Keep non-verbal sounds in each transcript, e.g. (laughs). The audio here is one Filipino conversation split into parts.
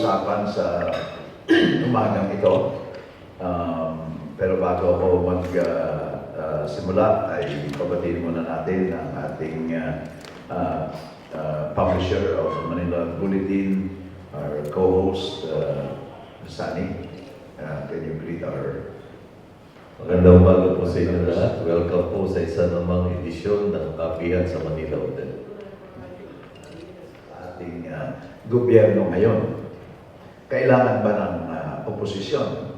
pag-uusapan sa umagang ito. Um, pero bago ako mag-simula, ay pabatiin muna natin ang ating uh, uh, uh, publisher of Manila Bulletin, our co-host, uh, Sunny. Uh, can you greet our Magandang umaga po sa inyo lahat. Welcome po sa isa namang edisyon ng Kapihan sa Manila Hotel. ating uh, gobyerno ngayon. Kailangan ba ng uh, oposisyon?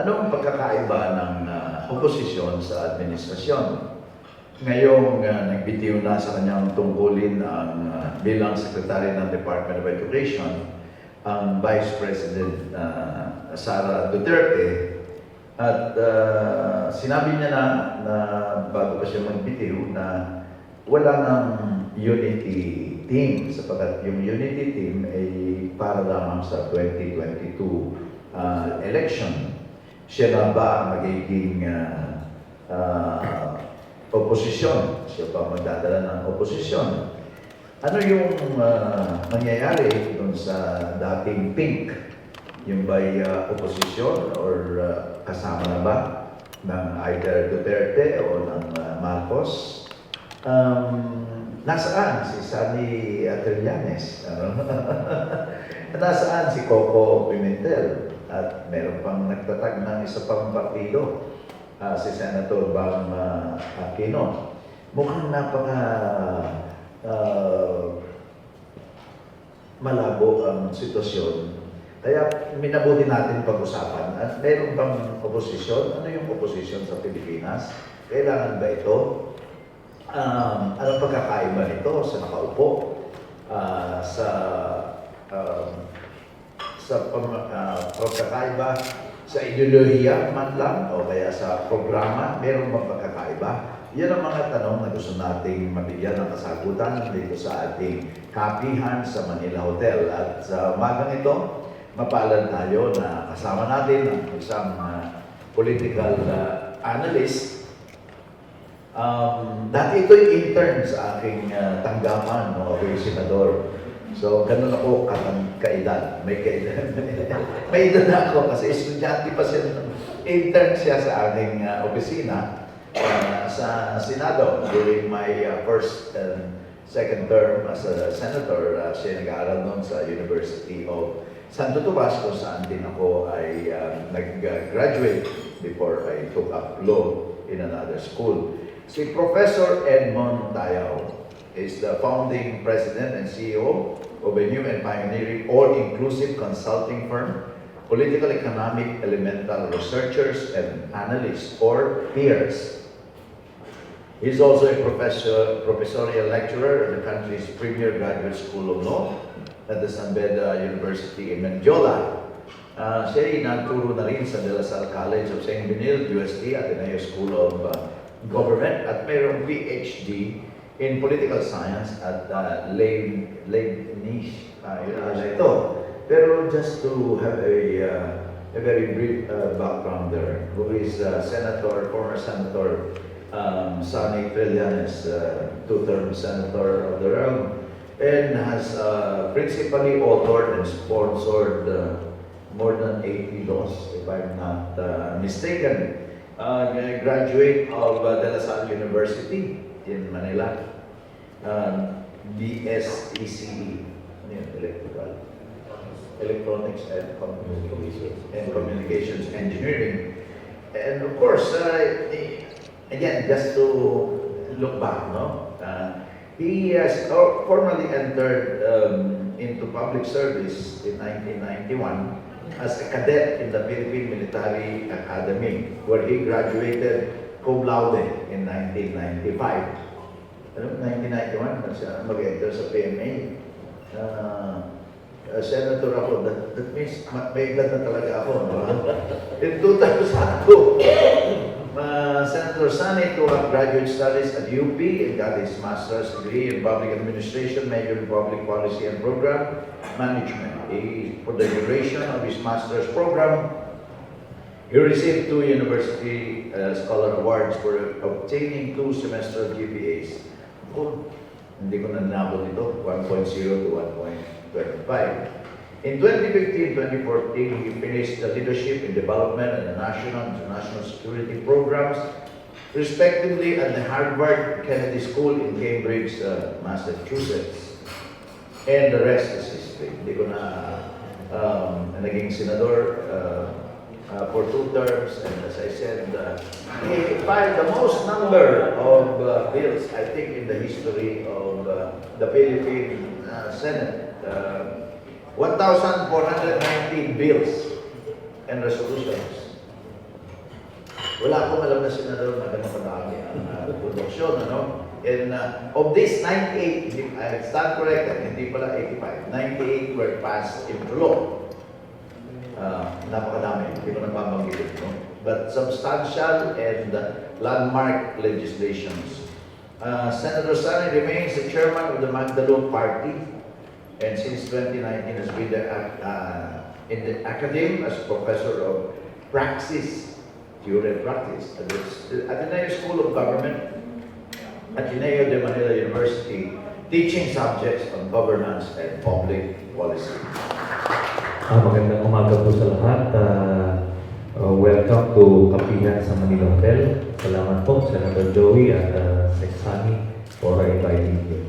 Anong pagkakaiba ng uh, oposisyon sa administrasyon? Ngayong uh, nagbitiw na sa kanyang tungkulin ang uh, bilang Secretary ng Department of Education, ang Vice President uh, Sara Duterte, at uh, sinabi niya na, na bago pa siya magbitiw na wala ng unity team sapagkat yung unity team ay para lamang sa 2022 uh, election. Siya na ba magiging uh, uh, oposisyon? Siya ba magdadala ng oposisyon? Ano yung uh, mangyayari dun sa dating pink? Yung ba'y uh, oposisyon or uh, kasama na ba ng either Duterte o ng uh, Marcos? Um, nasaan si Sani Trillanes? Ano? (laughs) nasaan si Coco Pimentel? At meron pang nagtatag ng isa pang partido, ah, si Senator Bam ah, Aquino. Mukhang napaka ah, malabo ang sitwasyon. Kaya minabuti natin pag-usapan. At meron bang oposisyon? Ano yung oposisyon sa Pilipinas? Kailangan ba ito? Um, anong pagkakaiba nito sa nakaupo? Ah, sa um, sa pam, ah, pagkakaiba sa ideolohiya man lang o kaya sa programa, meron bang pagkakaiba? Yan ang mga tanong na gusto nating mabigyan ng kasagutan dito sa ating kapihan sa Manila Hotel. At sa umagang ito, mapalad tayo na kasama natin ang isang ah, political ah, analyst Um, dati ito'y intern sa aking uh, tanggapan, no, ako'y senador. So, ganun ako katang kaedad. May kaedad. (laughs) May edad ako kasi estudyante pa siya. Intern siya sa aking uh, opisina uh, sa Senado during my uh, first and second term as a senator. Uh, siya nag-aaral noon sa University of Santo Tomas kung saan din ako ay uh, nag-graduate before I took up law in another school. Si Professor Edmond Tayao is the founding president and CEO of a new and pioneering all-inclusive consulting firm, Political Economic Elemental Researchers and Analysts, or PEERS. He's also a professor, professorial lecturer in the country's premier graduate school of law at the San Beda University in Mendiola. Uh, siya ay nagturo na rin sa De La Salle College of St. Benil, UST, Ateneo School of uh, Government at mayroong PhD in Political Science at uh, Leib- Leibniz uh, University. Ito. Pero just to have a, uh, a very brief uh, background there, who is uh, Senator, former Senator um, Sonny Trillanes, uh, two-term Senator of the realm, and has uh, principally authored and sponsored uh, more than 80 laws, if I'm not uh, mistaken. Uh, graduate of uh, De La Salle University in Manila. Um, BSECE, ano yun? electrical, electronics and communications, and communications engineering. And of course, uh, again, just to look back, no? Uh, he has or- formally entered um, into public service in 1991 as a cadet in the Philippine Military Academy, where he graduated cum laude in 1995. Ano, 1991 na siya mag-enter sa PMA. Uh, uh, senator ako, that, that means ma- may edad na talaga ako. No? in 2002, uh, Senator Sani took graduate studies at UP and got his master's degree in public administration, major in public policy and program management. He, for the duration of his master's program, he received two university uh, scholar awards for obtaining two semester GPAs. Ako, hindi ko na nabot ito, 1.0 to 1.25. In 2015-2014, he finished the leadership in development and national and national security programs, respectively at the Harvard Kennedy School in Cambridge, uh, Massachusetts. And the rest is history. Hindi ko na um, naging senador uh, uh, for two terms, and as I said, uh, he filed the most number of uh, bills, I think, in the history of uh, the Philippine uh, Senate. Uh, 1,419 bills and resolutions. Wala akong alam na senador na ganun ang uh, produksyon, ano? And uh, of this 98, if I stand corrected, hindi pala 85, 98 were passed into law. Uh, napakadami, hindi ko nababanggit no? But substantial and landmark legislations. Uh, Senator Sani remains the chairman of the Magdalene Party and since 2019 has been the, uh, in the academy as professor of praxis, theory and practice at the Ateneo School of Government, Ateneo de Manila University, teaching subjects on governance and public policy. Ah, magandang umaga po sa lahat. Ah, ah, welcome to Kapihan sa Manila Hotel. Salamat po, Senator Joey at uh, Sexani for inviting me.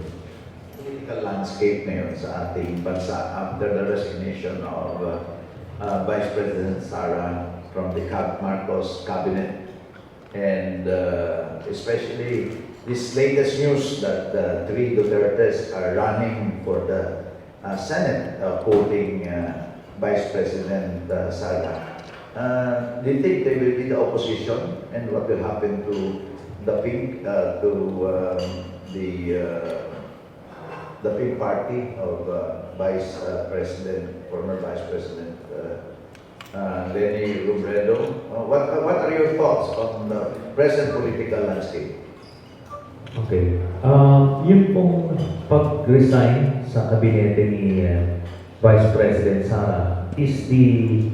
political landscape ngayon sa ating bansa after the resignation of uh, uh, Vice President Sara from the Marcos cabinet and uh, especially this latest news that the three Dutertes are running for the uh, Senate uh, uh, Vice President uh, Sara. Uh, do you think they will be the opposition and what will happen to the pink, uh, to um, the uh, the Pink Party of uh, Vice uh, President, former Vice President uh, uh, Lenny Robredo. Uh, what, what are your thoughts on the present political landscape? Okay. Um, yung pong pag-resign sa kabinete ni uh, Vice President Sara is the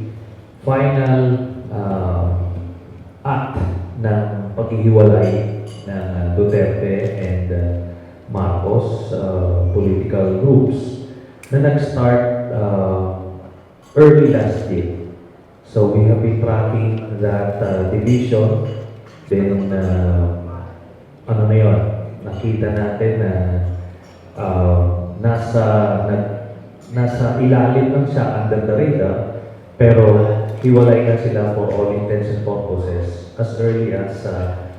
final uh, act ng paghihiwalay ng uh, Duterte and uh, Marcos uh, political groups na nag-start uh, early last year. So we have been tracking that uh, division. Then, uh, ano na yun, nakita natin na uh, nasa, nag, nasa ilalim lang siya under the radar, pero hiwalay na sila for all intents and purposes as early as uh,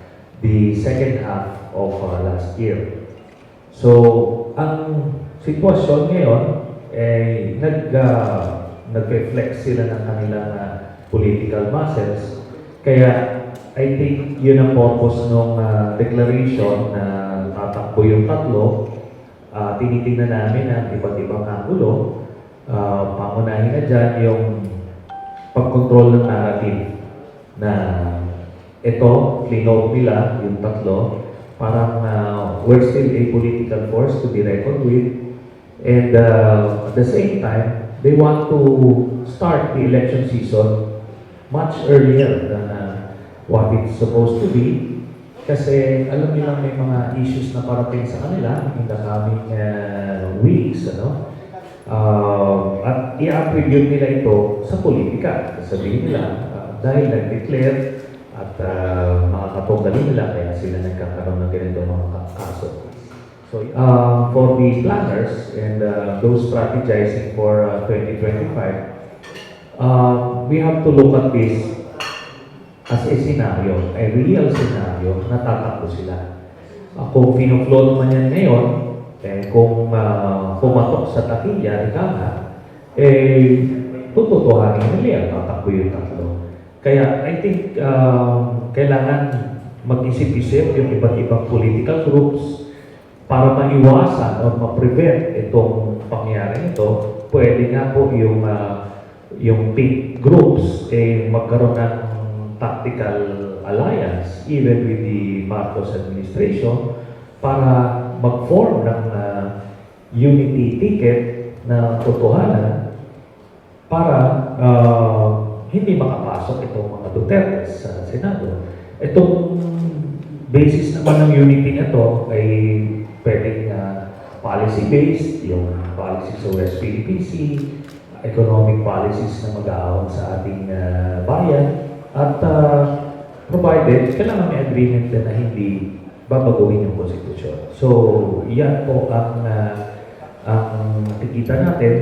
the second half of uh, last year. So, ang sitwasyon ngayon, eh, nag, uh, nag-reflect sila ng kanilang uh, political muscles. Kaya, I think yun ang purpose ng declaration na tatakbo yung tatlo. Uh, tinitingnan namin ang iba't ibang angulo. Uh, pangunahin na dyan yung pag-control ng narrative na ito, klinote nila, yung tatlo, parang uh, we're still a political force to be reckoned with. And uh, at the same time, they want to start the election season much earlier than uh, what it's supposed to be. Kasi alam nilang may mga issues na parating sa kanila in the coming uh, weeks. Ano? Uh, at i-attribute nila ito sa politika. Sabihin nila, uh, dahil nag-declare at uh, mga katunggali nila, kaya sila nagkakaroon ng ganito mga ka- kaso. So, uh, for the planners and uh, those strategizing for uh, 2025, uh, we have to look at this as a scenario, a real scenario na tatakbo sila. Uh, kung pinofloat man yan ngayon, eh, kung uh, pumatok sa takilya, ika nga, eh, tututuhanin nila yan, tatakbo yung tatlo. Kaya I think um, kailangan mag-isip-isip yung iba't ibang political groups para maiwasan o ma-prevent itong pangyayari ito. Pwede nga po yung uh, yung pink groups eh magkaroon ng tactical alliance even with the Marcos administration para mag-form ng uh, unity ticket na totohanan para uh, hindi makapasok itong mga Duterte sa Senado. Itong basis naman ng unity na to ay pwedeng uh, policy-based, yung policy sa West PPC, economic policies na mag-aawang sa ating ah, bayan at ah, provided kailangan may agreement na hindi babaguhin yung konstitusyon. So, yan po ang ah, ang nakikita natin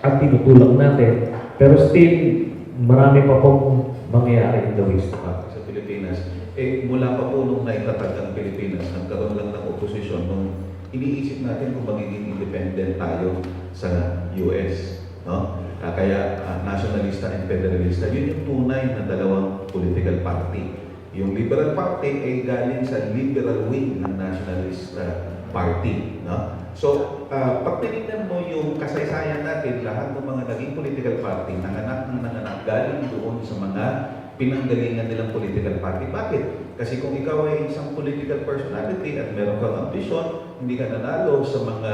at tinutulak natin. Pero still, marami pa pong mangyayari in the ways to come. sa Pilipinas. Eh, mula pa po nung naitatag ang Pilipinas, nagkaroon lang ng oposisyon nung iniisip natin kung magiging independent tayo sa US. No? Ah, kaya ah, nationalista and federalista, yun yung tunay na dalawang political party. Yung Liberal Party ay galing sa liberal wing ng Nationalist ah, Party. No? So, ah, pag tinignan mo yung kasaysayan natin, lahat ng mga naging political party, nanganak ng nanganak, galing doon sa mga pinanggalingan nilang political party. Bakit? Kasi kung ikaw ay isang political personality at meron kang ambisyon, hindi ka nanalo sa mga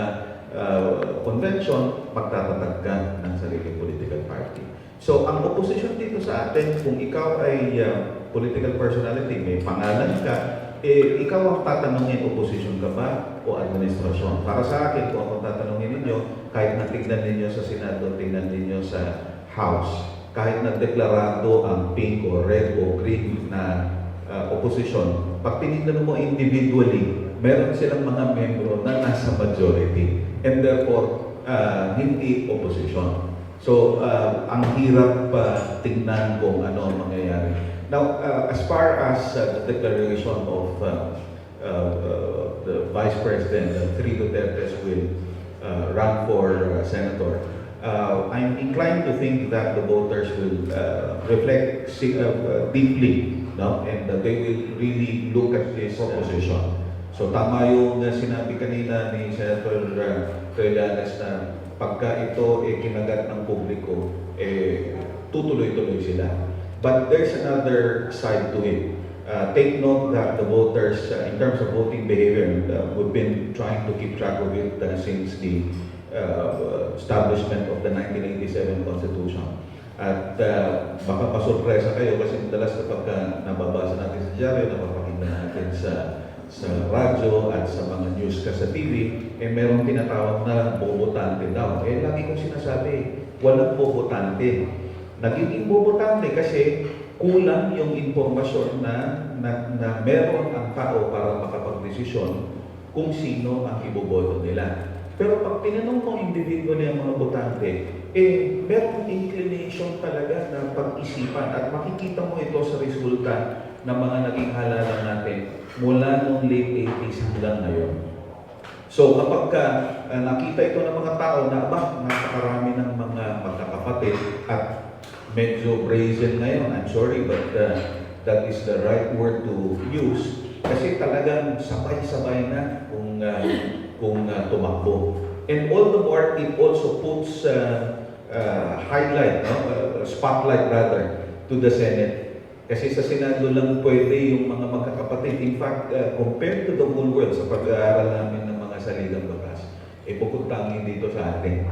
uh, convention, magtatatag ka ng sariling political party. So, ang opposition dito sa atin, kung ikaw ay uh, political personality, may pangalan ka, eh, ikaw ang tatanungin, opposition ka ba o administrasyon? Para sa akin, kung ako tatanungin ninyo, kahit na tignan ninyo sa Senado, tignan ninyo sa House, kahit na deklarado ang pink o red o green na uh, opposition, pag tinignan mo individually, meron silang mga membro na nasa majority and therefore uh, hindi opposition. So, uh, ang hirap pa tingnan kung ano ang mangyayari. Now, uh, as far as uh, the declaration of uh, uh, uh, the Vice President, uh, Three Dutertes will uh, run for uh, Senator, uh, I'm inclined to think that the voters will uh, reflect uh, uh, deeply no? and that they will really look at this proposition. So tama yung uh, sinabi kanina ni Senator uh, Trillanes na pagka ito eh, kinagat ng publiko, eh, tutuloy-tuloy sila. But there's another side to it. Uh, take note that the voters, uh, in terms of voting behavior, uh, we've been trying to keep track of it uh, since the uh, establishment of the 1987 Constitution. At uh, baka masurpresa kayo kasi madalas kapag nababasa natin sa dyaryo, napapakinggan natin sa sa radyo at sa mga news ka sa TV, eh merong tinatawag na bobotante daw. Eh lagi kong sinasabi, walang bobotante. Nagiging bobotante kasi kulang yung impormasyon na, na, na meron ang tao para makapagdesisyon kung sino ang iboboto nila. Pero pag tinanong mo individually ang mga botante, eh, merong inclination talaga na pag-isipan at makikita mo ito sa resulta ng mga naging halalan natin mula noong late 80s hanggang ngayon. So kapag ka, uh, nakita ito ng mga tao na ba, napakarami ng mga magkakapatid at medyo brazen ngayon, I'm sorry, but uh, that is the right word to use. Kasi talagang sabay-sabay na kung, uh, kung uh, tumakbo. And all the more, it also puts uh, uh, highlight, no? uh, spotlight rather, to the Senate. Kasi sa Senado lang pwede yung mga magkakapatid. In fact, uh, compared to the whole world, sa pag-aaral namin ng mga saligang bakas, eh bukod tanging dito sa atin.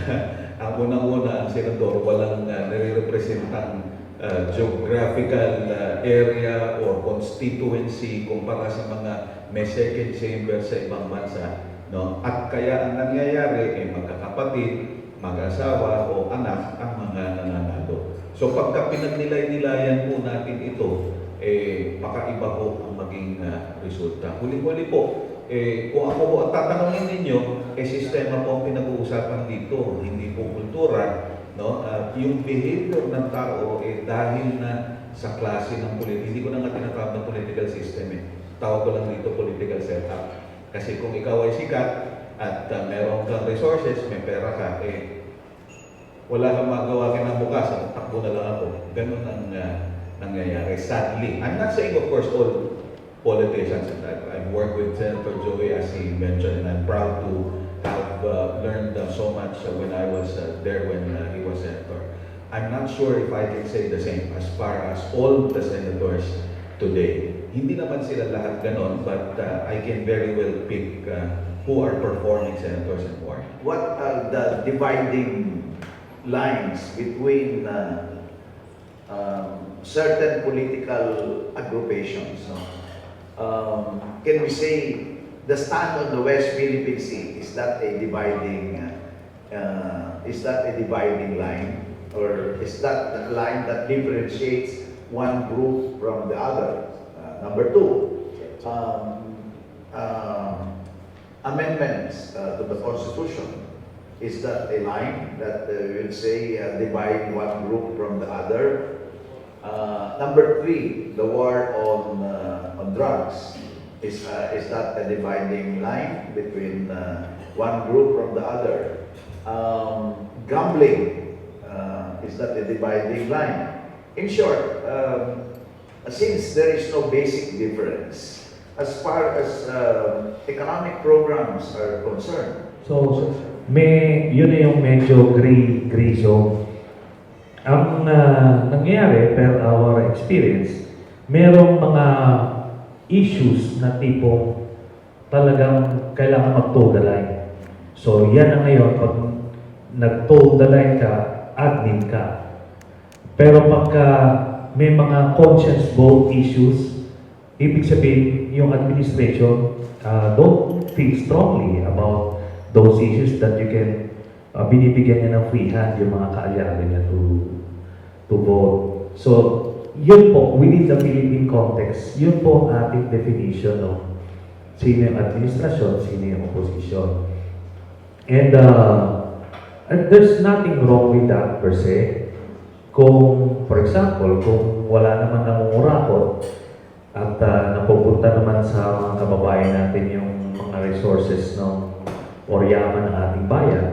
(laughs) ang unang-una, ang senador, walang uh, nare-representang uh, geographical uh, area or constituency kumpara sa mga may second chamber sa ibang bansa. No? At kaya ang nangyayari ay magkakapatid, mag-asawa o anak ang mga nananalo. So pagka pinagnilay-nilayan po natin ito, eh, pakaiba po ang maging uh, resulta. Huli-huli po, eh, kung ako po ang tatanungin ninyo, eh, sistema po ang pinag-uusapan dito, hindi po kultura. No? At yung behavior ng tao, eh, dahil na sa klase ng political, hindi ko na nga tinatawag na political system eh. Tawag ko lang dito political setup. Kasi kung ikaw ay sikat at uh, meron kang resources, may pera ka, eh, wala kang magawa kinabukasan, takbo na lang ako. Ganun ang uh, nangyayari. Sadly, I'm not saying of course all politicians, and I've, I've worked with Senator Joey as he mentioned, and I'm proud to have uh, learned uh, so much uh, when I was uh, there when uh, he was senator. I'm not sure if I can say the same as far as all the senators today. Hindi naman sila lahat ganon, but uh, I can very well pick uh, who are performing senators and more. What are the dividing lines between uh, um, certain political agrupations? no? Um, can we say the stand on the West Philippine Sea is that a dividing uh, uh, is that a dividing line? Or is that a line that differentiates one group from the other? Number two, um, um, amendments uh, to the Constitution. Is that a line that uh, will say uh, divide one group from the other? Uh, number three, the war on uh, on drugs. Is uh, is that a dividing line between uh, one group from the other? Um, gambling uh, is that a dividing line? In short, um, since there is no basic difference as far as uh, economic programs are concerned, So, may, yun na yung medyo gray, gray zone. Ang ah, nangyayari, per our experience, merong mga issues na tipong talagang kailangan mag-toe the line. So, yan ang ngayon, pag nag-toe the line ka, admin ka. Pero pagka may mga conscience vote issues, ibig sabihin, yung administration uh, don't feel strongly about those issues that you can uh, binibigyan niya ng free hand yung mga kaalyado niya to to vote. So, yun po, within the Philippine context, yun po ang ating definition ng sino yung administrasyon, sino yung opposition. And, uh, and there's nothing wrong with that per se. Kung, for example, kung wala naman nangungurakot at uh, napupunta naman sa mga kababayan natin yung mga resources ng or yaman ng ating bayan,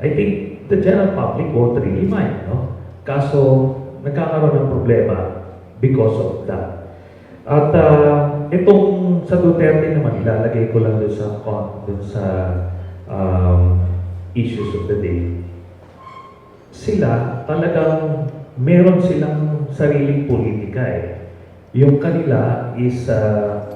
I think the general public won't really mind, no? Kaso, nagkakaroon ng problema because of that. At uh, itong sa Duterte naman, ilalagay ko lang doon sa, doon sa um, issues of the day sila talagang meron silang sariling politika eh. Yung kanila is uh,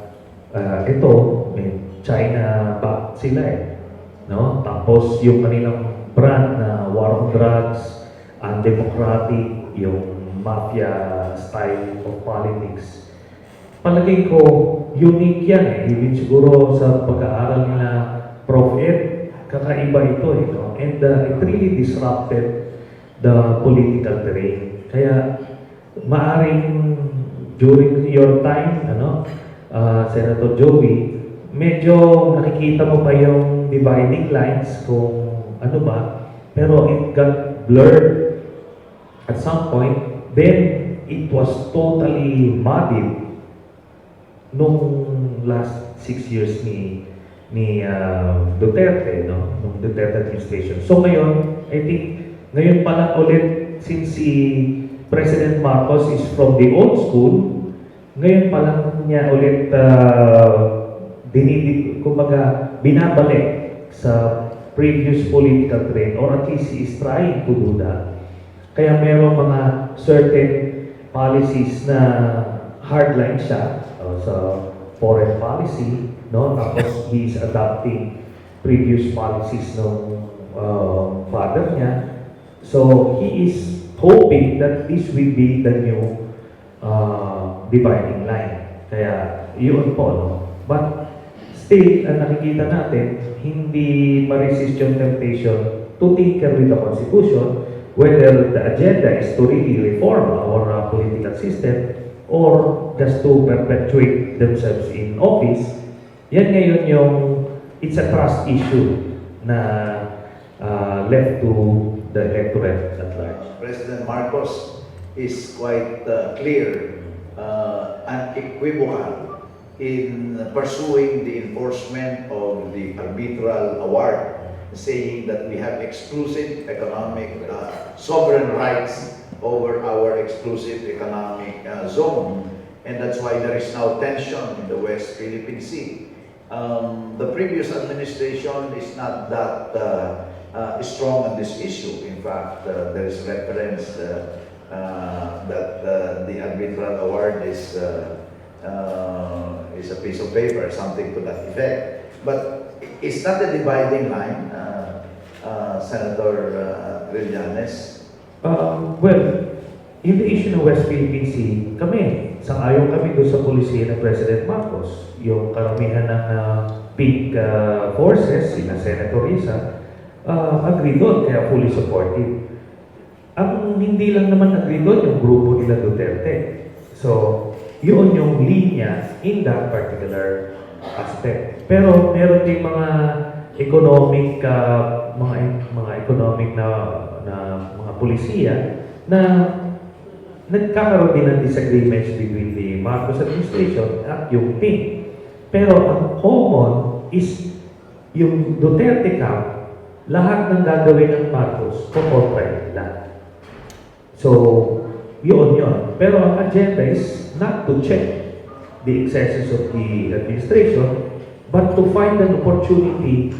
uh, ito, may China back sila eh. No? Tapos yung kanilang brand na war on drugs, undemocratic, yung mafia style of politics. Palagay ko, unique yan eh. Even siguro sa pag-aaral nila Prof. Ed, kakaiba ito eh. No? And uh, it really disrupted the political terrain. Kaya maaring during your time, ano, uh, Senator Joey, medyo nakikita mo pa yung dividing lines kung ano ba, pero it got blurred at some point. Then it was totally muddied nung last six years ni ni uh, Duterte, no? Nung Duterte administration. So ngayon, I think ngayon pa lang ulit, since si President Marcos is from the old school, ngayon pa lang niya ulit uh, dinidig, kumbaga, binabalik sa previous political trend or at least he is trying to do that. Kaya merong mga certain policies na hardline siya uh, sa foreign policy, no? Tapos he is adopting previous policies ng uh, father niya. So he is hoping that this will be the new uh, dividing line. Kaya yun po, no? But still, ang nakikita natin, hindi ma-resist yung temptation to tinker with the Constitution, whether the agenda is to really reform our uh, political system or just to perpetuate themselves in office. Yan ngayon yung, it's a trust issue na uh, left to the electorate at large. President Marcos is quite uh, clear uh, and equivocal in pursuing the enforcement of the arbitral award, saying that we have exclusive economic uh, sovereign rights over our exclusive economic uh, zone. And that's why there is now tension in the West Philippine Sea. Um, the previous administration is not that uh, uh, strong on this issue. In fact, uh, there is reference uh, uh, that uh, the arbitral award is uh, uh, is a piece of paper, something to that effect. But is that a dividing line, uh, uh, Senator uh, Trillanes? Um, well, in the issue ng West Philippine Sea, kami, sang-ayon kami doon sa polisiya ng President Marcos. Yung karamihan ng uh, big uh, forces, sina Senator Risa, uh, agree doon, kaya fully supportive. Ang hindi lang naman agree doon yung grupo nila Duterte. So, yun yung linya in that particular aspect. Pero meron din mga economic uh, mga mga economic na na mga pulisiya na nagkakaroon din ng disagreements between the Marcos administration at yung team. Pero ang common is yung Duterte camp, lahat ng gagawin ng Marcos, kukontra nila. So, yun yun. Pero ang agenda is not to check the excesses of the administration, but to find an opportunity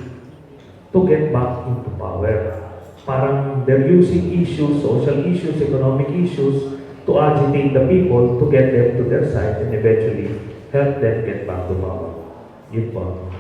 to get back into power. Parang they're using issues, social issues, economic issues, to agitate the people, to get them to their side, and eventually help them get back to power. Yun po.